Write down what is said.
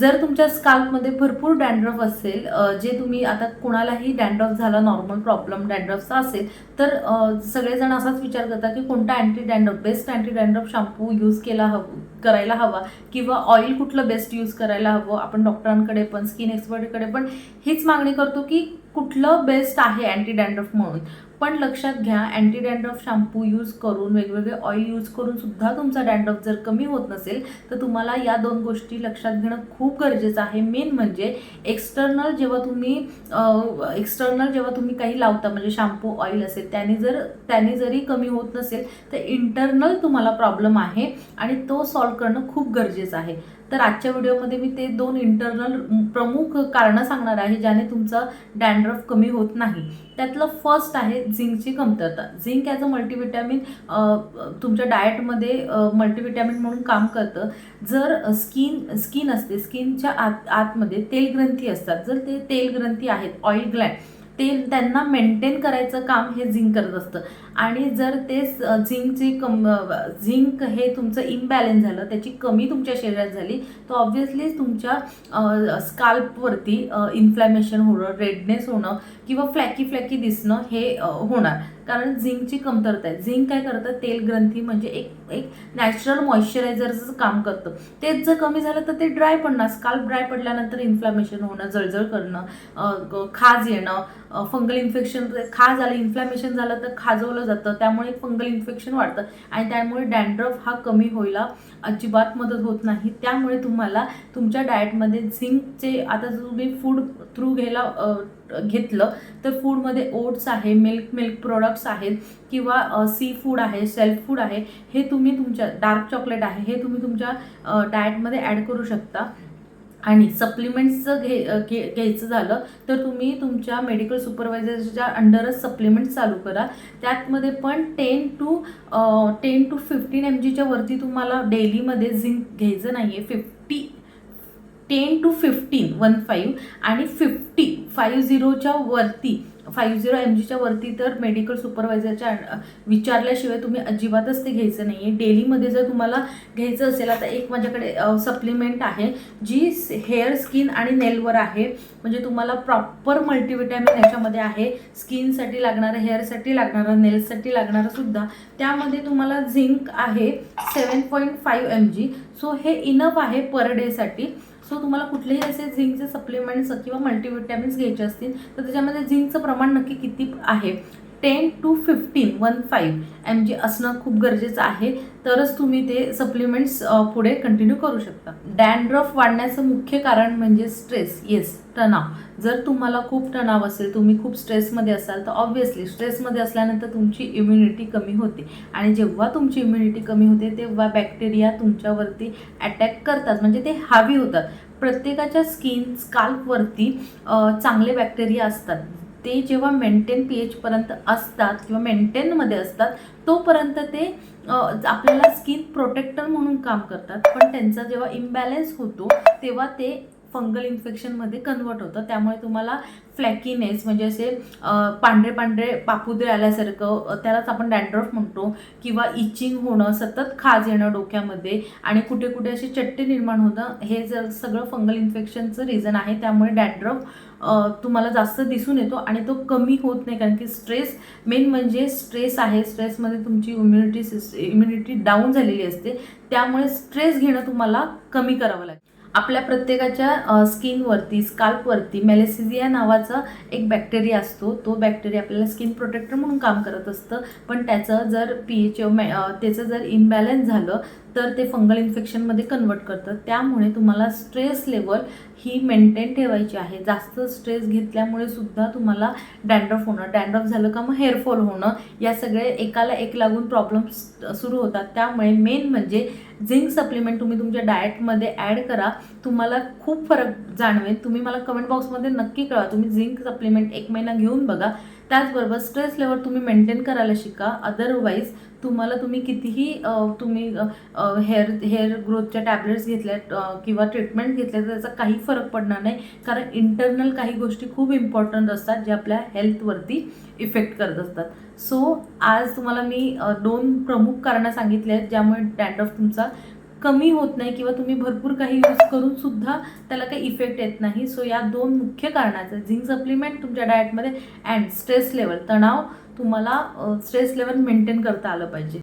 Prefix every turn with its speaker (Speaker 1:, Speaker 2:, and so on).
Speaker 1: जर तुमच्या स्काल्पमध्ये भरपूर डॅन्ड्रफ असेल जे तुम्ही आता कुणालाही डॅन्ड्रफ झाला नॉर्मल प्रॉब्लेम डॅन्ड्रफचा असेल तर सगळेजण असाच विचार करतात की कोणता anti dandruff best anti dandruff shampoo use केला हवं. करायला हवा किंवा ऑइल कुठलं बेस्ट यूज करायला हवं आपण डॉक्टरांकडे पण स्किन एक्सपर्टकडे पण हीच मागणी करतो की कुठलं बेस्ट आहे अँटी डँड्रफ म्हणून. पण लक्षात घ्या अँटी डँड्रफ शॅम्पू यूज करून वेगवेगळे ऑइल यूज करून सुद्धा तुमचा डँड्रफ जर कमी होत नसेल तर तुम्हाला या दोन गोष्टी लक्षात घेणं खूप गरजेचं आहे. मेन म्हणजे एक्सटर्नल जेव्हा तुम्ही एक्सटर्नल जेव्हा तुम्ही काही लावता म्हणजे शॅम्पू ऑइल असेल त्याने जर त्याने जरी कमी होत नसेल तर इंटरनल तुम्हाला प्रॉब्लेम आहे आणि तो सॉल्व करणं खूप गरजेचं आहे. तर आजच्या व्हिडिओमध्ये मी ते दोन इंटरनल प्रमुख कारणं सांगणार आहे ज्याने तुमचं डॅन्ड्रफ कमी होत नाही. त्यातलं फर्स्ट आहे झिंकची कमतरता. झिंक ॲज अ मल्टीविटॅमिन तुमच्या डाएटमध्ये मल्टीविटॅमिन म्हणून काम करतं. जर स्किन स्किन असते स्किनच्या आत आतमध्ये तेलग्रंथी असतात. जर ते तेलग्रंथी आहेत ऑइल ग्लॅड ते त्यांना मेंटेन करायचं काम हे झिंक करत असतं. आणि जर ते झिंकची कम झिंक हे तुमचं इम्बॅलेन्स झालं त्याची कमी तुमच्या शरीरात झाली तर ऑब्व्हियसली तुमच्या स्काल्पवरती इन्फ्लॅमेशन होणं रेडनेस होणं किंवा फ्लॅकी फ्लॅकी दिसणं हे होणार. कारण झिंकची कमतरता आहे. झिंक काय करतं? तेल ग्रंथी म्हणजे एक एक नॅचरल मॉइश्चरायझरचं काम करतं. तेच जर कमी झालं तर ते ड्राय पडणार. स्काल्प ड्राय पडल्यानंतर इन्फ्लॅमेशन होणं जळजळ करणं खाज येणं फंगल इन्फेक्शन खाज आलं इन्फ्लॅमेशन झालं तर खाजवलं जातं त्यामुळे फंगल इन्फेक्शन वाढतं आणि त्यामुळे डॅन्ड्रफ हा कमी व्हायला अजिबात मदत होत नाही. त्यामुळे तुम्हाला तुमच्या डाएटमध्ये झिंकचे आता जर तुम्ही फूड थ्रू घ्यायला घेतलं तर फूडमध्ये ओट्स आहे मिल्क मिल्क प्रोडक्ट्स आहेत किंवा सी फूड आहे सेल्फ फूड आहे हे तुम्ही तुमच्या डार्क चॉकलेट आहे हे तुम्ही तुमच्या डाएटमध्ये ॲड करू शकता. आणि सप्लिमेंट्सचं घे घे घ्यायचं झालं तर तुम्ही तुमच्या मेडिकल सुपरवायझरच्या अंडरच सप्लिमेंट चालू करा. त्यातमध्ये पण ten to ten to fifteen M जीच्या वरती तुम्हाला डेलीमध्ये झिंक घ्यायचं नाही आहे fifty ten to fifteen one five आणि फिफ्टी फाईव्ह झिरोच्या वरती फाईव्ह झिरो एम जीच्या वरती तर मेडिकल सुपरवायझरच्या विचारल्याशिवाय तुम्ही अजिबातच ते घ्यायचं नाही आहे डेलीमध्ये जर तुम्हाला घ्यायचं असेल आता एक माझ्याकडे सप्लिमेंट आहे जी हेअर स्किन आणि नेलवर आहे. म्हणजे तुम्हाला प्रॉपर मल्टीविटॅमिन याच्यामध्ये आहे. स्किनसाठी लागणारं हेअरसाठी लागणारं नेल्ससाठी लागणारं सुद्धा. त्यामध्ये तुम्हाला झिंक आहे seven point five M G. So हे इनफ आहे पर डेसाठी. सो तुम्हाला कुठलेही असे झिंकचे सप्लिमेंट्स किंवा मल्टीविटॅमिन्स घ्यायचे असतील तर त्याच्यामध्ये झिंकचं प्रमाण नक्की किती आहे? Ten to fifteen one five M G असणं खूप गरजेचं आहे. तरच तुम्ही ते सप्लिमेंट्स पुढे कंटिन्यू करू शकता. डॅन्ड्रफ वाढण्याचं मुख्य कारण म्हणजे स्ट्रेस येस तणाव. जर तुम्हाला खूप तणाव असेल तुम्ही खूप स्ट्रेसमध्ये असाल तर ऑब्व्हियसली स्ट्रेसमध्ये असल्यानंतर तुमची इम्युनिटी कमी होते. आणि जेव्हा तुमची इम्युनिटी कमी होते तेव्हा बॅक्टेरिया तुमच्यावरती अटॅक करतात. म्हणजे ते हावी होतात. प्रत्येकाच्या स्किन स्काल्पवरती चांगले बॅक्टेरिया असतात. ते जेव्हा मेंटेन पी एचपर्यंत असतात किंवा मेंटेनमध्ये असतात तोपर्यंत ते आपल्याला स्किन प्रोटेक्टर म्हणून काम करतात. पण त्यांचा जेव्हा इम्बॅलन्स होतो तेव्हा ते फंगल इन्फेक्शनमध्ये कन्वर्ट होतं. त्यामुळे तुम्हाला फ्लॅकीनेस म्हणजे असे पांढरे पांढरे पापुद्रे आल्यासारखं त्यालाच आपण डॅन्ड्रफ म्हणतो किंवा इचिंग होणं सतत खाज येणं डोक्यामध्ये आणि कुठे कुठे अशी चट्टे निर्माण होणं हे जर सगळं फंगल इन्फेक्शनचं रिझन आहे त्यामुळे डॅन्ड्रफ तुम्हाला जास्त दिसून येतो आणि तो कमी होत नाही. कारण की स्ट्रेस मेन म्हणजे स्ट्रेस आहे. स्ट्रेसमध्ये तुमची इम्युनिटी सिस्ट इम्युनिटी डाऊन झालेली असते. त्यामुळे स्ट्रेस घेणं तुम्हाला कमी करावं लागेल आपल्या प्रत्येकाच्या स्किनवरती स्काल्पवरती मेलेसिझिया नावाचा एक बॅक्टेरिया असतो. तो बॅक्टेरिया आपल्याला स्किन प्रोटेक्टर म्हणून काम करत असतं. पण त्याचं जर पी एच त्याचं जर इम्बॅलन्स झालं तर ते फंगल इन्फेक्शनमध्ये कन्वर्ट करतं त्यामुळे तुम्हाला स्ट्रेस लेवल ही मेंटेन ठेवायची आहे. जास्त स्ट्रेस घेतल्यामुळे सुद्धा तुम्हाला डॅन्ड्रफ होणं डॅन्ड्रफ झालं का मग हेअरफॉल होणं या सगळे एकाला एक लागून प्रॉब्लेम्स सुरू होतात. त्यामुळे मेन म्हणजे झिंक सप्लिमेंट तुम्ही तुमच्या डाएटमध्ये ॲड करा. तुम्हाला खूप फरक जाणवेल. तुम्ही मला कमेंट बॉक्समध्ये नक्की कळवा. तुम्ही झिंक सप्लिमेंट एक महिना घेऊन बघा. त्याचबरोबर स्ट्रेस लेवल तुम्ही मेंटेन करायला शिका. अदरवाईज तुम्हाला तुम्ही कितीही तुम्ही हेअर हेअर ग्रोथच्या टॅबलेट्स घेतल्या किंवा ट्रीटमेंट घेतल्या तर त्याचा काही फरक पडणार नाही. कारण इंटरनल काही गोष्टी खूप इम्पॉर्टंट असतात ज्या आपल्या हेल्थवरती इफेक्ट करत असतात. सो आज तुम्हाला मी दोन प्रमुख कारणं सांगितले आहेत ज्यामुळे डॅन्ड्रफ तुमचा कमी होत नाही किंवा तुम्ही भरपूर काही यूज करून सुद्धा त्याला काही इफेक्ट येत नाही. सो या दोन मुख्य कारणाचं झिंक सप्लिमेंट तुमच्या डाएटमध्ये अँड स्ट्रेस लेवल तणाव तुम्हाला स्ट्रेस लेवल मेंटेन करता आलं पाहिजे.